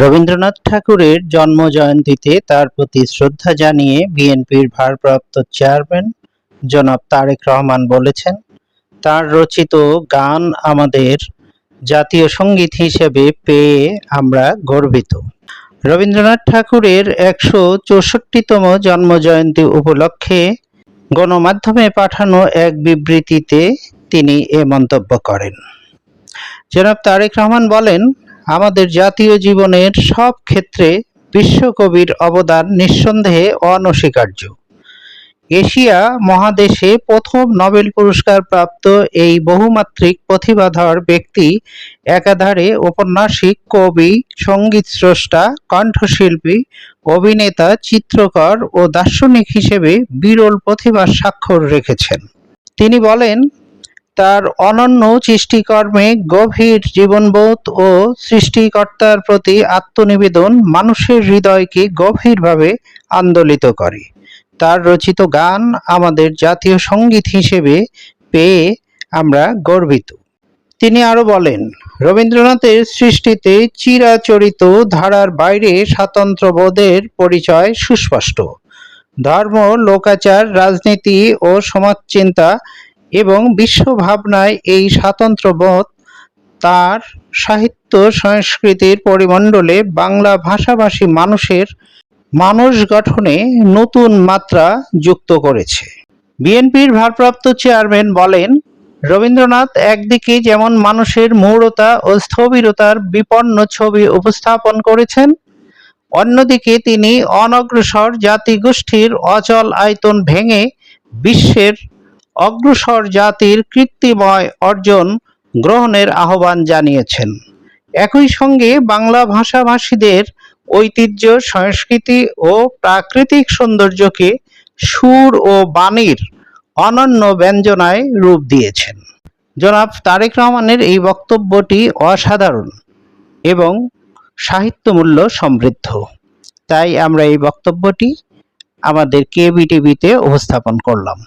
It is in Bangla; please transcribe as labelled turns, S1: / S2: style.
S1: রবীন্দ্রনাথ ঠাকুরের জন্মজয়ন্তীতে তার প্রতি শ্রদ্ধা জানিয়ে বিএনপির ভারপ্রাপ্ত চেয়ারম্যান জনাব তারেক রহমান বলেছেন, তার রচিত গান আমাদের জাতীয় সংগীত হিসেবে পেয়ে আমরা গর্বিত। রবীন্দ্রনাথ ঠাকুরের একশো চৌষট্টিতম জন্মজয়ন্তী উপলক্ষে গণমাধ্যমে পাঠানো এক বিবৃতিতে তিনি এ মন্তব্য করেন। জনাব তারেক রহমান বলেন আমাদের জাতীয় জীবনের সব ক্ষেত্রে বিশ্বকবির অবদান নিঃসন্দেহে অনস্বীকার্য। এশিয়া মহাদেশে প্রথম নোবেল পুরস্কার প্রাপ্ত এই বহুমাত্রিক প্রতিভাধর ব্যক্তি একাধারে ঔপন্যাসিক কবি, সংগীত স্রষ্টা, কণ্ঠশিল্পী, অভিনেতা, চিত্রকর ও দার্শনিক হিসেবে বিরল প্রতিভার স্বাক্ষর রেখেছেন। তিনি বলেন তার অনন্য সৃষ্টিকর্মে গভীর জীবনবোধ ও সৃষ্টিকর্তার প্রতি আত্মনিবেদন মানুষের হৃদয়কে গভীরভাবে আন্দোলিত করে। তার রচিত গান আমাদের জাতীয় সংগীত হিসেবে পেয়ে আমরা গর্বিত। তিনি আরও বলেন, রবীন্দ্রনাথের সৃষ্টিতে চিরাচরিত ধারার বাইরে স্বাতন্ত্র্যবোধের পরিচয় সুস্পষ্ট। ধর্ম, লোকাচার, রাজনীতি ও সমাজচিন্তা এবং বিশ্বভাবনায় এই স্বাতন্ত্র্যবোধ তার সাহিত্য সংস্কৃতির পরিমণ্ডলে বাংলা ভাষাভাষী মানুষের মানুষ গঠনে নতুন মাত্রা যুক্ত করেছে। বিএনপির ভারপ্রাপ্ত চেয়ারম্যান বলেন, রবীন্দ্রনাথ একদিকে যেমন মানুষের মূঢ়তা ও স্থবিরতার বিপন্ন ছবি উপস্থাপন করেছেন, অন্যদিকে তিনি অনগ্রসর জাতিগোষ্ঠীর অচল আয়তন ভেঙে বিশ্বের অগ্রসর জাতির কৃত্রিময় অর্জন গ্রহণের আহ্বান জানিয়েছেন। একই সঙ্গে বাংলা ভাষাভাষীদের ঐতিহ্য, সংস্কৃতি ও প্রাকৃতিক সৌন্দর্যকে সুর ও বাণীর অনন্য ব্যঞ্জনায় রূপ দিয়েছেন। জনাব তারেক রহমানের এই বক্তব্যটি অসাধারণ এবং সাহিত্যমূল্য সমৃদ্ধ। তাই আমরা এই বক্তব্যটি আমাদের কেবি টিভিতে উপস্থাপন করলাম।